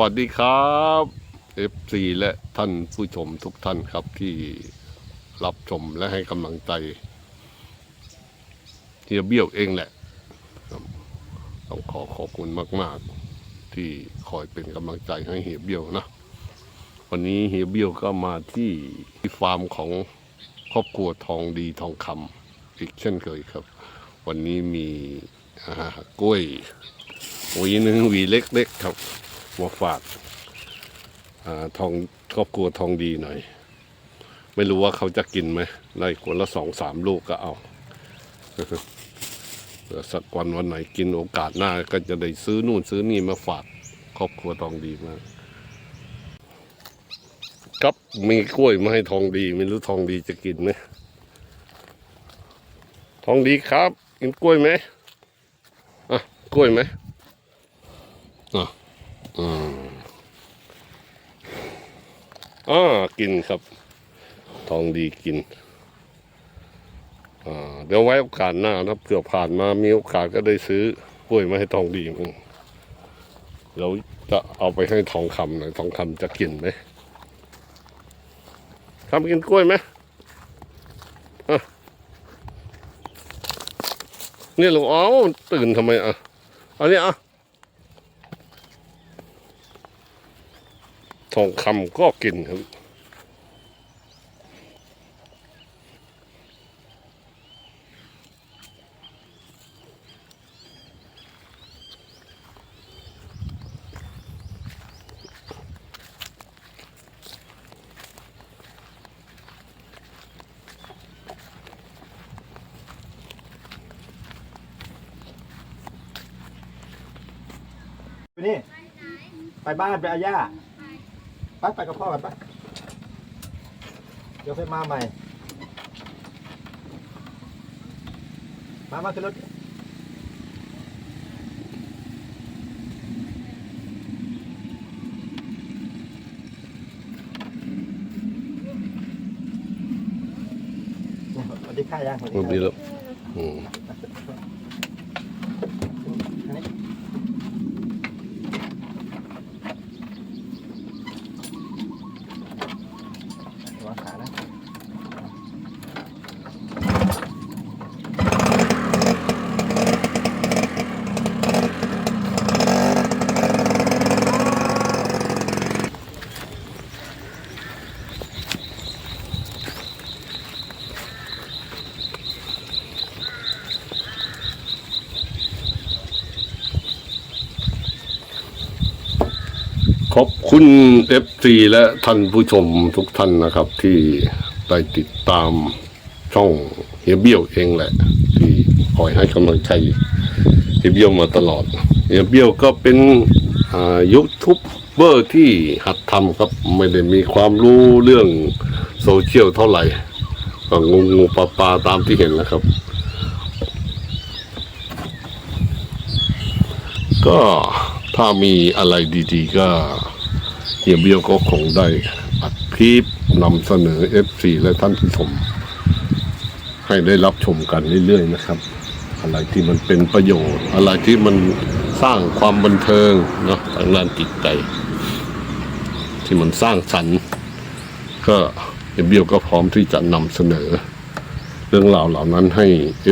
วัสดีครับ FC และท่านผู้ชมทุกท่านครับที่รับชมและให้กำลังใจเฮียเบี้ยวเองแหละ ต้องขอขอบคุณมาก ๆ ที่คอยเป็นกำลังใจให้เฮียเบี้ยวนะ วันนี้เฮียเบี้ยวก็มาที่ฟาร์มของครอบครัวทองดีทองคำอีกเช่นเคยครับ วันนี้มีกล้วยหวีหนึ่งหวีเล็ก ๆ ครับ มาฝากอทองครอบครัวทองดีหน่อย ไม่รู้ว่าเขาจะกินไหมไล่คนละสองสามลูกก็เอาเผื่อสักวันวันไหนกินโอกาสหน้าก็จะได้ซื้อนู่นซื้อนี่มาฝากครอบครัวทองดีมากครับมีกล้วยมาให้ทองดีไม่รู้ทองดีจะกินไหมทองดีครับ กินกล้วยไหมอะกล้วยไหมอะ อืมอ่ากินครับ ทองดีกินอ่าเดี๋ยวไว้โอกาสหน้านะเผื่อผ่านมามีโอกาสก็ได้ซื้อกล้วยมาให้ทองดีมั้งเดี๋ยวจะเอาไปให้ทองคำหน่อยทองคำจะกินไหมทำกินกล้วยไหมอะเนี่ยลูกอ๋อตื่นทำไมอะ เอาเนี่ยอะ ทองคำก็กินครับไปนี่ ไปบ้านไปอาย่า ไปไปกับพ่อกันไปเดี๋ยวค่อยมาใหม่ มามาขึ้นรถสวัสดีค่ะย่าสวัสรูปดีครับแล้วอืม ขอบคุณ FC และท่านผู้ชมทุกท่านนะครับ ที่ได้ติดตามช่องเฮียเบี้ยวเองแหละ ที่คอยให้กำลังใจเฮียเบี้ยวมาตลอดเฮียเบี้ยวก็เป็นยูทูบเบอร์ที่หัดทำครับไม่ได้มีความรู้เรื่องโซเชียลเท่าไหร่ก็งูงูปลาปลาตามที่เห็นแหล้วครับ ก็ ถ้ามีอะไรดีๆ ก็เฮียเบี้ยก็คงได้อัดคลิปนำเสนอ FC และท่านผู้ชม ให้ได้รับชมกันเรื่อยๆนะครับ อะไรที่มันเป็นประโยชน์ อะไรที่มันสร้างความบันเทิงเนาะทางด้านจิตใจ ที่มันสร้างสรรค์ก็เฮียเบี้ยวก็พร้อมที่จะนำเสนอ เรื่องราวเหล่านั้นให้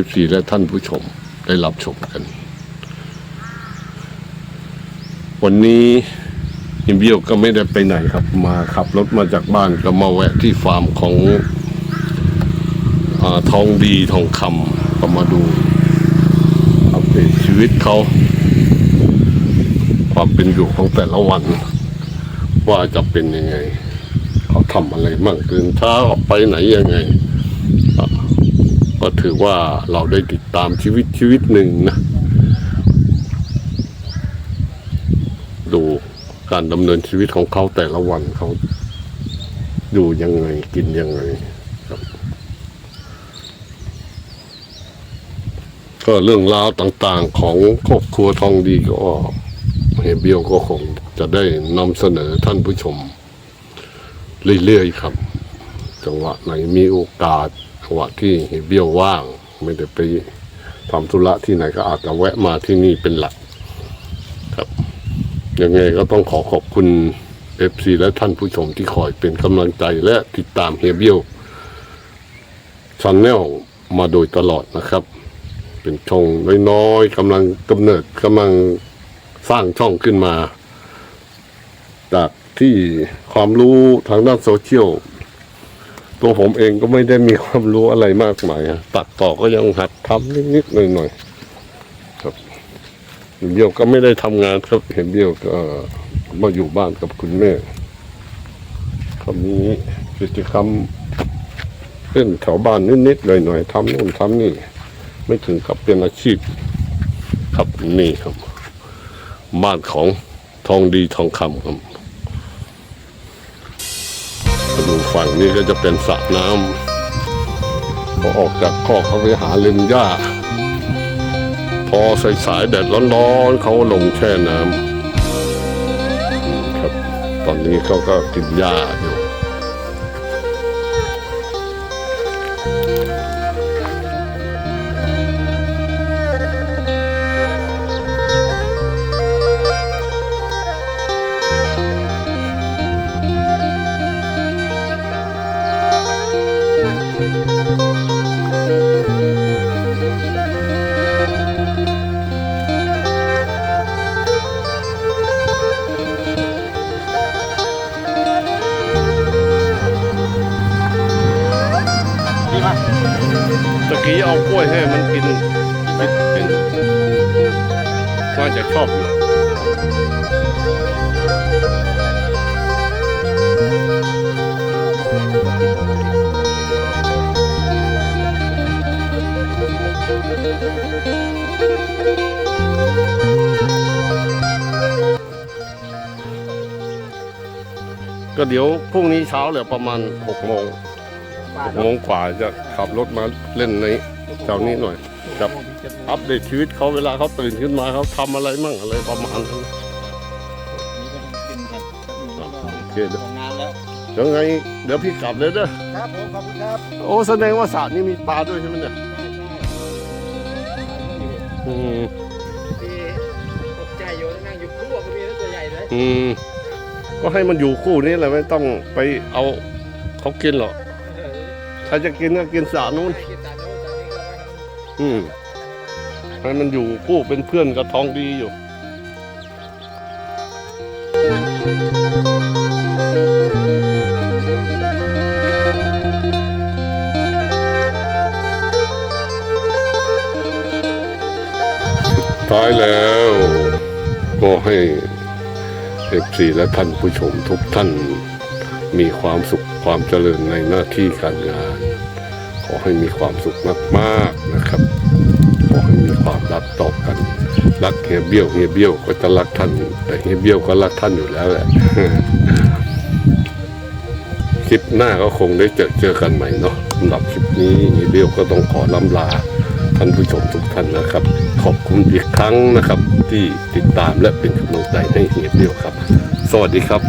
FC และท่านผู้ชมได้รับชมกัน วันนี้ยิมเบี้ยวก็ไม่ได้ไปไหนครับ มาขับรถมาจากบ้านก็มาแวะที่ฟาร์มของอทองดีทองคำก็มาดูอัปเดตชีวิตเขา ความเป็นอยู่ของแต่ละวัน ว่าจะเป็นยังไง เขาทำอะไรมั่งตื่นเช้าออกไปไหนยังไง ก็ถือว่าเราได้ติดตามชีวิตชีวิตหนึ่งนะ ดู การดำเนินชีวิตของเขาแต่ละวันเขาอยู่ยังไงกินยังไงครับ ก็เรื่องราวต่างๆของครอบครัวทองดีก็เฮเบียวก็คงจะได้นำเสนอท่านผู้ชม เรื่อยๆครับ จังหวะไหนมีโอกาสจังหวะที่เฮเบียวว่าง ไม่ได้ไปทำธุระที่ไหนก็อาจจะแวะมาที่นี่เป็นหลัก ยังไงก็ต้องขอขอบคุณ FC และท่านผู้ชมที่คอยเป็นกำลังใจและติดตามเฮเบียวช n แนลมาโดยตลอดนะครับ เป็นช่องน้อยๆกำลังกำเนิดกำลังสร้างช่องขึ้นมา จากที่ความรู้ทางด้านโซเชียลตัวผมเองก็ไม่ได้มีความรู้อะไรมากมายตัดต่อก็ยังหัดทำนิดๆหน่อยๆ เห็นเบี้ยวก็ไม่ได้ทำงานครับเห็นเบี้ยวก็มาอยู่บ้านกับคุณแม่ครับมีกิจกรรมเล่นแถวบ้านนิดๆหน่อยๆทำนู่นทำนี่ ไม่ถึงกับเป็นอาชีพ ครับนี่ครับ บ้านของทองดีทองคำครับดูฝั่งนี้ก็จะเป็นสระน้ำพอออกจากคอกเขาไปหาเล็มหญ้า พอสายๆแดดร้อนๆเขาลงแช่น้ำครับ ตอนนี้เขาก็กินหญ้าอยู่ ตะกี้เอากล้วยให้มันกินไม่กินน่าจะชอบอยู่ก็เดี๋ยวพรุ่งนี้เช้าเหลยประมาณหกโมง โมงกว่าจะขับรถมาเล่นในแถวนี้หน่อยครับอัปเดตชีวิตเขาเวลาเขาตื่นขึ้นมาเขาทำอะไรมั่งอะไรประมาณนั้นนี่ก็ต้องกินกันโอเคเดี๋ยวทำงานแล้วยังไงเดี๋ยวพี่กลับเลยเด้อครับผมขอบคุณครับ โอ้แสดงว่าสระนี้มีปลาด้วยใช่ไหมเนี่ยใช่ใช่อืมที่ตกใจอยู่นั่งอยู่คู่ก็มีแล้วตัวใหญ่เลยอืมก็ให้มันอยู่คู่นี้แหละไม่ต้องไปเอาเขากินหรอก ถ้าจะกินก็กินสรนู้นกินตาน้นตานี้ก็ได้อืมให้มันอยู่คู่เป็นเพื่อนกับทองดีอยู่ท้ายแล้ว ก็ให้เอฟซีและท่านผู้ชมทุกท่านมีความสุข ความเจริญในหน้าที่การงาน ขอให้มีความสุขมากๆนะครับ ขอให้มีความรักต่อกัน รักเฮียเบี้ยวเฮียเบี้ยวก็จะรักท่าน แต่เฮียเบี้ยวก็รักท่านอยู่แล้วแหละคลิปหน้าก็คงได้เจอเจอกันใหม่เนาะสำหรับคลิปนี้เฮียเบี้ยวก็ต้องขอล้ำลาท่านผู้ชมทุกท่านนะครับ ขอบคุณอีกครั้งนะครับ ที่ติดตามและเป็นกำลังใจให้เฮียเบี้ยวครับ สวัสดีครับ